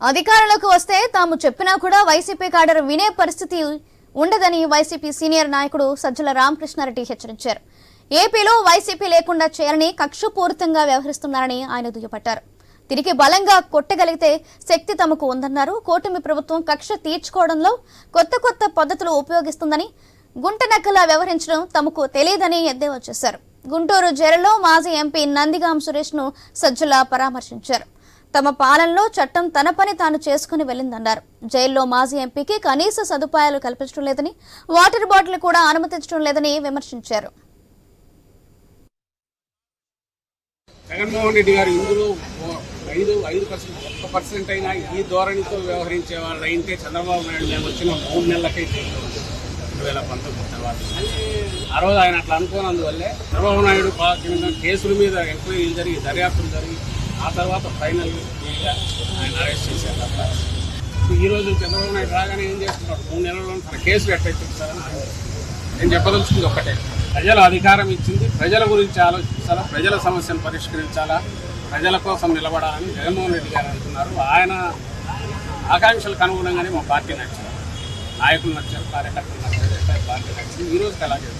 అధికారంలోకి వస్తే తాము చెప్పినా కూడా వైసీపీ కాడర్ వినే పరిస్థితి ఉండదని వైసీపీ సీనియర్ నాయకుడు సజ్జల రామకృష్ణారెడ్డి హెచ్చరించారు. ఏపీలో వైసీపీ లేకుండా చేయాలని కక్షపూరితంగా వ్యవహరిస్తున్నారని ఆయన దుయ్యపట్టారు తిరిగి బలంగా కొట్టగలిగితే శక్తి తమకు ఉందన్నారు. కూటమి ప్రభుత్వం కక్ష తీర్చుకోవడంలో కొత్త కొత్త పద్ధతులు ఉపయోగిస్తుందని గుంట నక్కలా వ్యవహరించడం తమకు తెలియదని ఎద్దేవా చేశారు. గుంటూరు జైలులో మాజీ ఎంపీ నందిగాం సురేష్ను సజ్జల పరామర్శించారు. తమ పాలనలో చట్టం తన పని తాను చేసుకుని వెళ్ళిందన్నారు. జైల్లో మాజీ ఎంపీకి కనీస సదుపాయాలు కల్పించడం లేదని వాటర్ బాటిల్ కూడా అనుమతించడం లేదని విమర్శించారు. జగన్మోహన్ రెడ్డి గారు ఇందులో ఐదు ఐదు పర్సెంట్ ఒక్క పర్సెంట్ అయినా ఈ ధోరణితో వ్యవహరించే వాళ్ళు అయితే చంద్రబాబు నాయుడు మేము వచ్చిన మూడు నెలలకే రెండు వేల పంతొమ్మిది తర్వాత. ఆ రోజు ఆయన అట్లా అనుకోనందువల్లే చంద్రబాబు నాయుడు కేసుల మీద ఎంక్వైరీలు జరిగి దర్యాప్తులు జరిగి ఆ తర్వాత ఫైనల్ ఆయన అరెస్ట్ చేశారు తప్ప. ఈ చంద్రబాబు నాయుడు రాగానే ఏం చేస్తున్నాడు? మూడు నెలల్లో తన కేసులు ఎట్లయిస్తారని నేను చెప్పదలుచుకుంది ఒక్కటే. ప్రజల అధికారం ఇచ్చింది ప్రజల గురించి ఆలోచించాలా ప్రజల సమస్యను పరిష్కరించాలా ప్రజల కోసం నిలబడాలని జగన్మోహన్ రెడ్డి గారు అంటున్నారు. ఆయన ఆకాంక్షలకు అనుగుణంగానే మా పార్టీ నచ్చింది నాయకులు నచ్చారు కార్యకర్తలు నచ్చారు పార్టీ నచ్చింది ఈ రోజుకి అలాగే